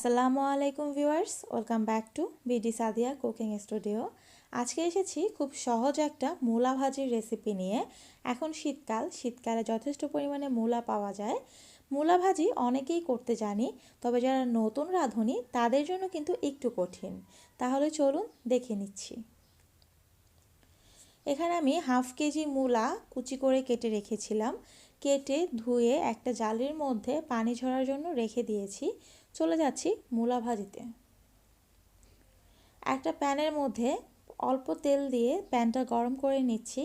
আসসালামু আলাইকুম viewers, welcome back to BD Sadia cooking studio. আজকে এসেছি খুব সহজ একটা মূলা ভাজির রেসিপি নিয়ে। এখন শীতকাল, শীতকালে যথেষ্ট পরিমাণে মূলা পাওয়া যায়। মূলা ভাজি অনেকেই করতে জানি, তবে যারা নতুন রাঁধুনি, তাদের জন্য কিন্তু একটু কঠিন। তাহলে চলুন দেখে নিচ্ছি। এখানে আমি হাফ কেজি মূলা কুচি করে কেটে রেখেছিলাম। কেটে ধুয়ে একটা জালির মধ্যে পানি ঝরার জন্য রেখে দিয়েছি। চলে যাচ্ছি মূলা ভাজিতে। একটা প্যানের মধ্যে অল্প তেল দিয়ে প্যানটা গরম করে নিচ্ছি।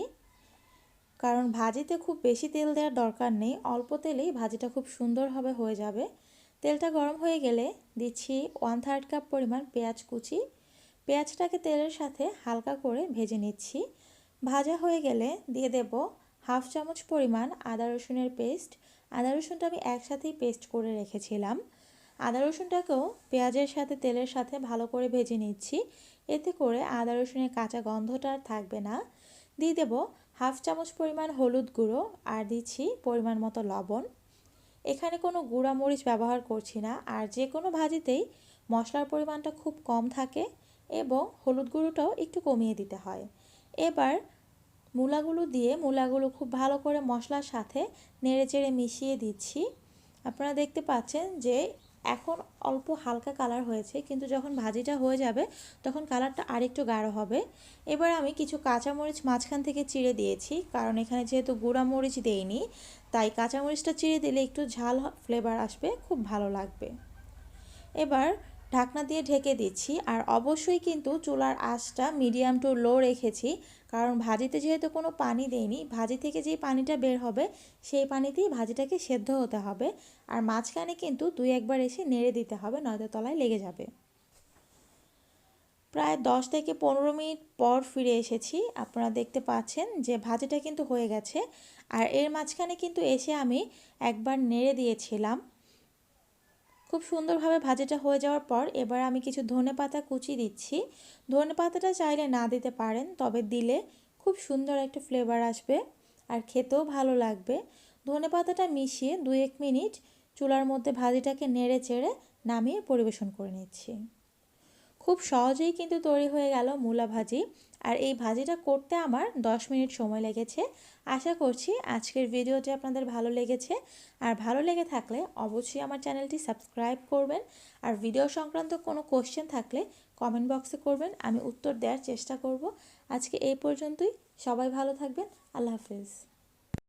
কারণ ভাজিতে খুব বেশি তেল দেওয়ার দরকার নেই, অল্প তেলেই ভাজিটা খুব সুন্দরভাবে হয়ে যাবে। তেলটা গরম হয়ে গেলে দিচ্ছি ওয়ান থার্ড কাপ পরিমাণ পেঁয়াজ কুচি। পেঁয়াজটাকে তেলের সাথে হালকা করে ভেজে নিচ্ছি। ভাজা হয়ে গেলে দিয়ে দেব হাফ চামচ পরিমাণ আদা রসুনের পেস্ট। আদা রসুনটা আমি একসাথেই পেস্ট করে রেখেছিলাম। আদা রসুনটাকেও পেঁয়াজের সাথে, তেলের সাথে ভালো করে ভেজে নিচ্ছি। এতে করে আদা রসুনের কাঁচা গন্ধটা আর থাকবে না। দিয়ে দেব হাফ চামচ পরিমাণ হলুদ গুঁড়ো আর দিচ্ছি পরিমাণ মতো লবণ। এখানে কোনো গুঁড়া মরিচ ব্যবহার করছি না। আর যে কোনো ভাজিতেই মশলার পরিমাণটা খুব কম থাকে এবং হলুদ গুঁড়োটাও একটু কমিয়ে দিতে হয়। এবার মূলাগুলো দিয়ে মূলাগুলো খুব ভালো করে মশলার সাথে নেড়ে চেড়ে মিশিয়ে দিচ্ছি। আপনারা দেখতে পাচ্ছেন যে এখন অল্প হালকা কালার হয়েছে, কিন্তু যখন ভাজিটা হয়ে যাবে তখন কালারটা আরেকটু গাঢ় হবে। এবার আমি কিছু কাঁচামরিচ মাঝখান থেকে চিড়ে দিয়েছি, কারণ এখানে যেহেতু গুঁড়া মরিচ দেইনি, তাই কাঁচামরিচটা চিড়ে দিলে একটু ঝাল ফ্লেভার আসবে, খুব ভালো লাগবে। এবার ঢাকনা দিয়ে ঢেকে দিচ্ছি আর অবশ্যই কিন্তু চুলার আঁচটা মিডিয়াম টু লো রেখেছি। কারণ ভাজিতে যেহেতু কোনো পানি দেয়নি ভাজি থেকে যেই পানিটা বের হবে, সেই পানিতেই ভাজিটাকে সেদ্ধ হতে হবে। আর মাঝখানে কিন্তু দুই একবার এসে নেড়ে দিতে হবে, নয়তো তলায় লেগে যাবে। প্রায় দশ থেকে পনেরো মিনিট পর ফিরে এসেছি। আপনারা দেখতে পাচ্ছেন যে ভাজিটা কিন্তু হয়ে গেছে। আর এর মাঝখানে কিন্তু এসে আমি একবার নেড়ে দিয়েছিলাম। খুব সুন্দরভাবে ভাজিটা হয়ে যাওয়ার পর এবার আমি কিছু ধনে পাতা কুচি দিচ্ছি। ধনে পাতাটা চাইলে না দিতে পারেন, তবে দিলে খুব সুন্দর একটা ফ্লেভার আসবে আর খেতেও ভালো লাগবে। ধনে পাতাটা মিশিয়ে দু এক মিনিট চুলার মধ্যে ভাজিটাকে নেড়ে চেড়ে নামিয়ে পরিবেশন করে নিচ্ছি। খুব সহজেই কিন্তু তৈরি হয়ে গেল মূলা ভাজি। আর এই ভাজিটা করতে আমার 10 মিনিট সময় লেগেছে। আশা করছি আজকের ভিডিওটি আপনাদের ভালো লেগেছে। আর ভালো লেগে থাকলে অবশ্যই আমার চ্যানেলটি সাবস্ক্রাইব করবেন। আর ভিডিও সংক্রান্ত কোনো কোশ্চেন থাকলে কমেন্ট বক্সে করবেন। আমি উত্তর দেওয়ার চেষ্টা করব। আজকে এই পর্যন্তই। সবাই ভালো থাকবেন। আল্লাহ হাফিজ।